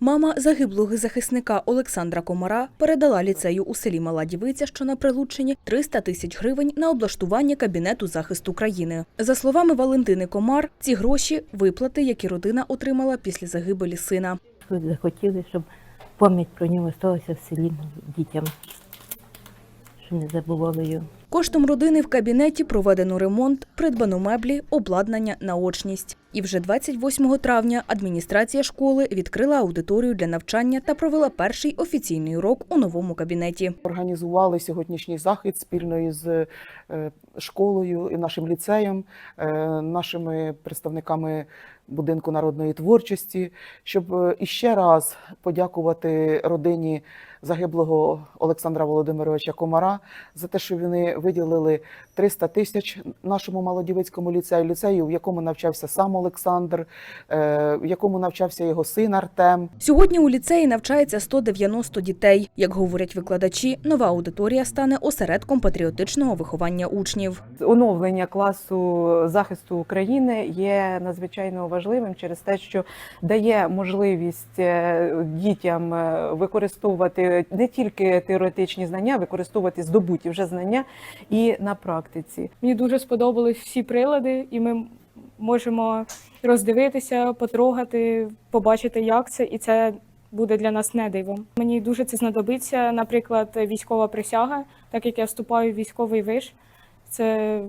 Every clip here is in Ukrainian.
Мама загиблого захисника Олександра Комара передала ліцею у селі Мала Дівиця, що на Прилуччині, 300 тисяч гривень на облаштування кабінету захисту країни. За словами Валентини Комар, ці гроші виплати, які родина отримала після загибелі сина. Ви захотіли, щоб пам'ять про нього сталася в селі дітям, щоб не забували його. Коштом родини в кабінеті проведено ремонт, придбано меблі, обладнання, наочність. І вже 28 травня адміністрація школи відкрила аудиторію для навчання та провела перший офіційний урок у новому кабінеті. Організували сьогоднішній захід спільно із е, школою нашим ліцеєм, е, нашими представниками будинку народної творчості, щоб е, іще раз подякувати родині загиблого Олександра Володимировича Комара за те, що вони виділили 300 тисяч нашому Малодівицькому ліцею, ліцею, в якому навчався сам Олександр, е, в якому навчався його син Артем. Сьогодні у ліцеї навчається 190 дітей. Як говорять викладачі, нова аудиторія стане осередком патріотичного виховання учнів. оновлення класу захисту України є надзвичайно важливим через те, що дає можливість е, дітям е, використовувати не тільки теоретичні знання, використовувати здобуті вже знання і на практиці. Мені дуже сподобались всі прилади, і ми можемо роздивитися, потрогати, побачити, як це, і це буде для нас не дивом. Мені дуже це знадобиться, наприклад, військова присяга, так як я вступаю в військовий виш. Це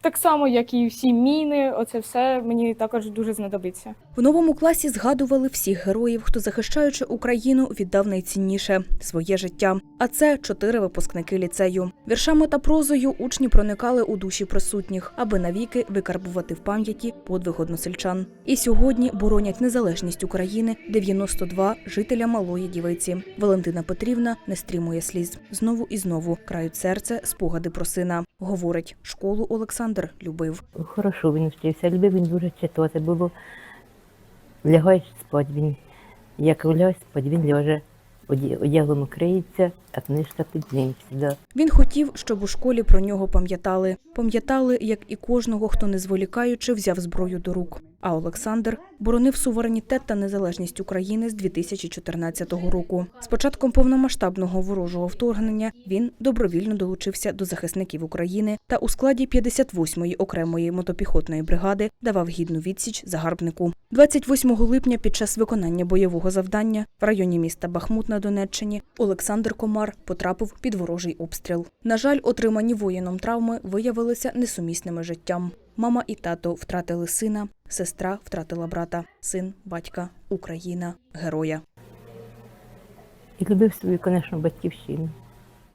так само, як і всі міни, оце все мені також дуже знадобиться. В новому класі згадували всіх героїв, хто захищаючи Україну, віддав найцінніше своє життя. А це чотири випускники ліцею. Віршами та прозою учні проникали у душі присутніх, аби навіки викарбувати в пам'яті подвиг односельчан. І сьогодні боронять незалежність України 92 жителя малої дівиці. Валентина Петрівна не стримує сліз. Знову і знову крають серце спогади про сина. Говорить, школу Олександр любив. Хорошо він вчився, любив він дуже читати. Було лягаєш спать він. Як лягаєш спать, він ляже, одягом криється, а книжка під ним всегда. Він хотів, щоб у школі про нього пам'ятали. Пам'ятали, як і кожного, хто не зволікаючи взяв зброю до рук. А Олександр боронив суверенітет та незалежність України з 2014 року. З початком повномасштабного ворожого вторгнення він добровільно долучився до захисників України та у складі 58-ї окремої мотопіхотної бригади давав гідну відсіч загарбнику. 28 липня під час виконання бойового завдання в районі міста Бахмут на Донеччині Олександр Комар потрапив під ворожий обстріл. На жаль, отримані воїном травми виявилися несумісними життям. Мама і тато втратили сина, сестра втратила брата, син, батька, Україна, героя. І любив свою, звісно, батьківщину.